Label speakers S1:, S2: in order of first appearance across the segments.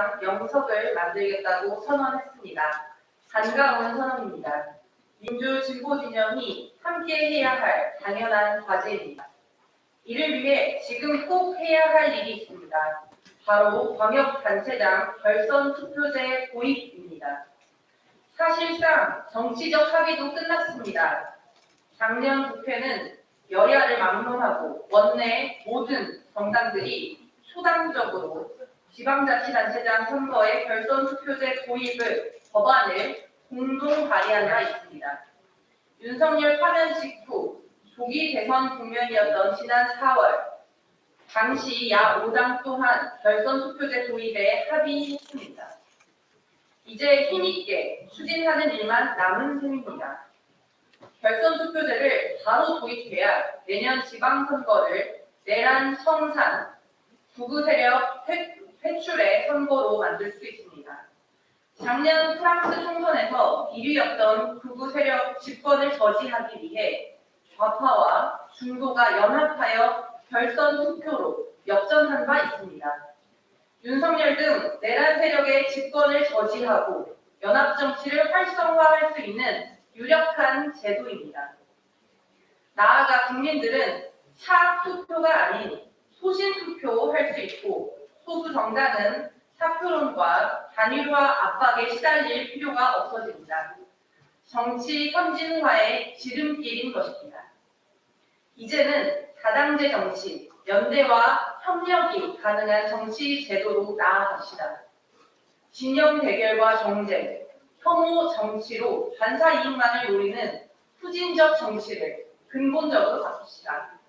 S1: 단체장 영석을 만들겠다고 선언했습니다. 반가운 선언입니다. 민주 진보 진영이 함께 해야 할 당연한 과제입니다. 이를 위해 지금 꼭 해야 할 일이 있습니다. 바로 광역단체장 결선 투표제 도입입니다. 사실상 정치적 합의도 끝났습니다. 작년 국회는 여야를 막론하고 원내 모든 정당들이 초당적으로 지방자치단체장 선거의 결선 투표제 도입을 법안을 공동 발의한 바 있습니다. 윤석열 파면 직후 조기 대선 국면이었던 지난 4월 당시 야 5당 또한 결선 투표제 도입에 합의했습니다. 이제 힘있게 추진하는 일만 남은 셈입니다. 결선 투표제를 바로 도입해야 내년 지방선거를 내란 성산 구구 세력 회- 회출의 선거로 만들 수 있습니다. 작년 프랑스 총선에서 1위였던 구구 세력 집권을 저지하기 위해 좌파와 중도가 연합하여 결선 투표로 역전한 바 있습니다. 윤석열 등 내란 세력의 집권을 저지하고 연합 정치를 활성화할 수 있는 유력한 제도입니다. 나아가 국민들은 차 투표가 아닌 소신 투표 할 수 있고 소수 정당은 사표론과 단일화 압박에 시달릴 필요가 없어집니다. 정치 선진화의 지름길인 것입니다. 이제는 다당제 정치, 연대와 협력이 가능한 정치 제도로 나아갑시다. 진영 대결과 정쟁, 혐오 정치로 반사 이익만을 노리는 후진적 정치를 근본적으로 바꿉시다.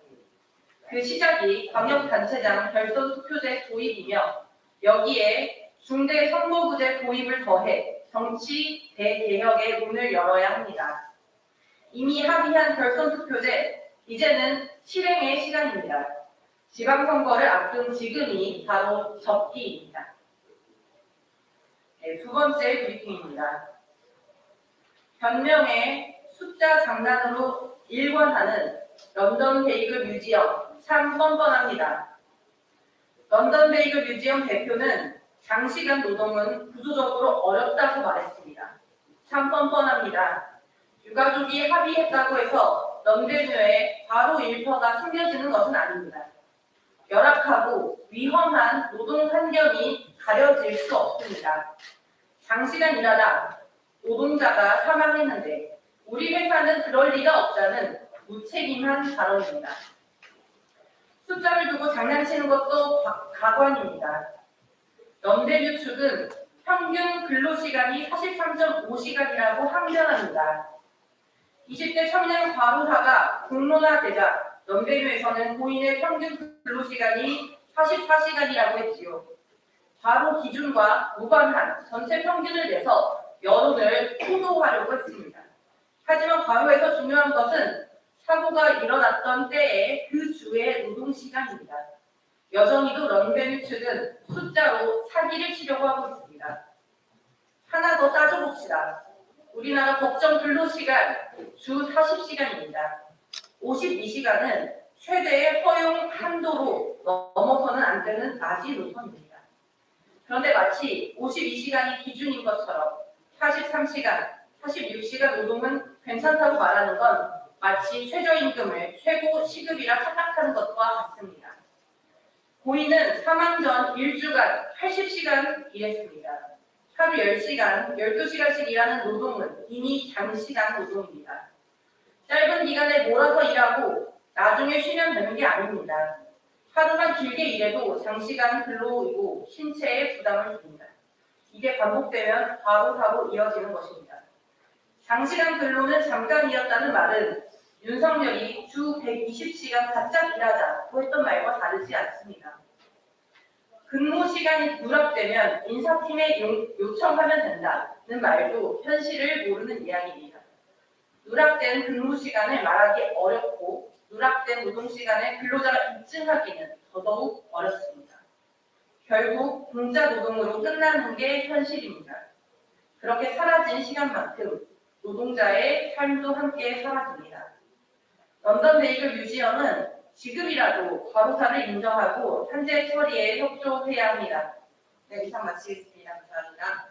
S1: 그 시작이 광역단체장 결선 투표제 도입이며 여기에 중대 선거구제 도입을 더해 정치 대개혁의 문을 열어야 합니다. 이미 합의한 결선 투표제 이제는 실행의 시간입니다. 지방선거를 앞둔 지금이 바로 적기입니다. 네, 두 번째 브리핑입니다. 변명의 숫자 장난으로 일관하는 런던 베이글 뮤지엄 참 뻔뻔합니다. 런던 베이글 뮤지엄 대표는 장시간 노동은 구조적으로 어렵다고 말했습니다. 참 뻔뻔합니다. 유가족이 합의했다고 해서 런데뉴에 바로 일터가 숨겨지는 것은 아닙니다. 열악하고 위험한 노동 환경이 가려질 수 없습니다. 장시간 일하다 노동자가 사망했는데 우리 회사는 그럴 리가 없다는 무책임한 발언입니다. 숫자를 두고 장난치는 것도 과- 가관입니다. 런데뉴 측은 평균 근로시간이 43.5시간이라고 항변합니다. 20대 청년 과로사가 공론화되자 런데뉴에서는 고인의 평균 근로시간이 44시간이라고 했지요. 과로 기준과 무관한 전체 평균을 내서 여론을 호도하려고 했습니다. 하지만 과로에서 중요한 것은 사고가 일어났던 때의 그 주의 노동시간입니다. 여전히도 런데뉴 측은 숫자로 사기를 치려고 하고 있습니다. 하나 더 따져봅시다. 우리나라 법정 근로시간 주 40시간입니다. 52시간은 최대의 허용 한도로 넘어서는 안 되는 낮이 노선입니다. 그런데 마치 52시간이 기준인 것처럼 43시간, 46시간 노동은 괜찮다고 말하는 건 마치 최저임금을 최고 시급이라 착각하는 것과 같습니다. 고인은 사망 전 1주간 80시간 일했습니다. 하루 10시간, 12시간씩 일하는 노동은 이미 장시간 노동입니다. 짧은 기간에 몰아서 일하고 나중에 쉬면 되는 게 아닙니다. 하루만 길게 일해도 장시간 근로이고 신체에 부담을 줍니다. 이게 반복되면 바로 사로 이어지는 것입니다. 장시간 근로는 잠깐이었다는 말은 윤석열이 주 120시간 바짝 일하자고 했던 말과 다르지 않습니다. 근무 시간이 누락되면 인사팀에 요- 요청하면 된다는 말도 현실을 모르는 이야기입니다. 누락된 근무 시간을 말하기 어렵고 누락된 노동 시간을 근로자가 입증하기는 더더욱 어렵습니다. 결국 공짜 노동으로 끝나는 게 현실입니다. 그렇게 사라진 시간만큼 노동자의 삶도 함께 사라집니다. 런던 베이글 뮤지엄은 지금이라도 과로사를 인정하고 산재 처리에 협조해야 합니다. 네, 이상 마치겠습니다. 감사합니다.